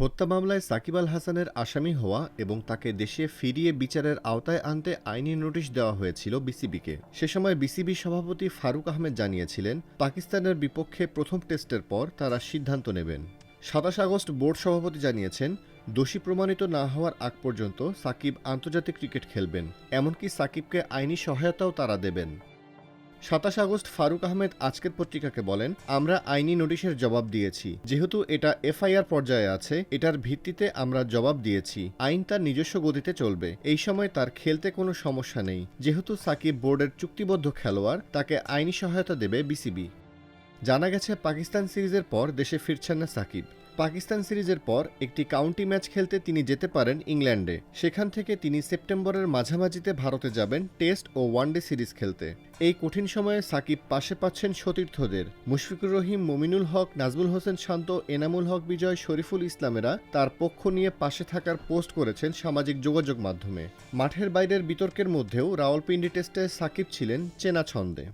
হত্যা মামলায় সাকিব আল হাসানের আসামি হওয়া এবং তাকে দেশে ফিরিয়ে বিচারের আওতায় আনতে আইনি নোটিশ দেওয়া হয়েছিল বিসিবিকে। সে সময় বিসিবি সভাপতি ফারুক আহমেদ জানিয়েছিলেন, পাকিস্তানের বিপক্ষে প্রথম টেস্টের পর তারা সিদ্ধান্ত নেবেন। সাতাশ আগস্ট বোর্ড সভাপতি জানিয়েছেন, দোষী প্রমাণিত না হওয়ার আগ পর্যন্ত সাকিব আন্তর্জাতিক ক্রিকেট খেলবেন, এমনকি সাকিবকে আইনি সহায়তাও তারা দেবেন। সাতাশ আগস্ট ফারুক আহমেদ আজকের পত্রিকাকে বলেন, আমরা আইনি নোটিশের জবাব দিয়েছি। যেহেতু এটা এফআইআর পর্যায়ে আছে, এটার ভিত্তিতে আমরা জবাব দিয়েছি। আইন তার নিজস্ব গতিতে চলবে। এই সময় তার খেলতে কোনো সমস্যা নেই। যেহেতু সাকিব বোর্ডের চুক্তিবদ্ধ খেলোয়াড়, তাকে আইনি সহায়তা দেবে বিসিবি। জানা গেছে, পাকিস্তান সিরিজের পর দেশে ফিরছেন না সাকিব। পাকিস্তান সিরিজের পর একটি কাউন্টি ম্যাচ খেলতে তিনি যেতে পারেন ইংল্যান্ডে। সেখান থেকে তিনি সেপ্টেম্বরের মাঝামাঝিতে ভারতে যাবেন টেস্ট ও ওয়ানডে সিরিজ খেলতে। এই কঠিন সময়ে সাকিব পাশে পাচ্ছেন সতীর্থদের। মুশফিকুর রহিম, মমিনুল হক, নাজমুল হোসেন শান্ত, এনামুল হক, বিজয়, শরীফুল ইসলামেরা তার পক্ষ নিয়ে পাশে থাকার পোস্ট করেছেন সামাজিক যোগাযোগ মাধ্যমে। মাঠের বাইরের বিতর্কের মধ্যেও রাওয়ালপিন্ডি টেস্টে সাকিব ছিলেন চেনা ছন্দে।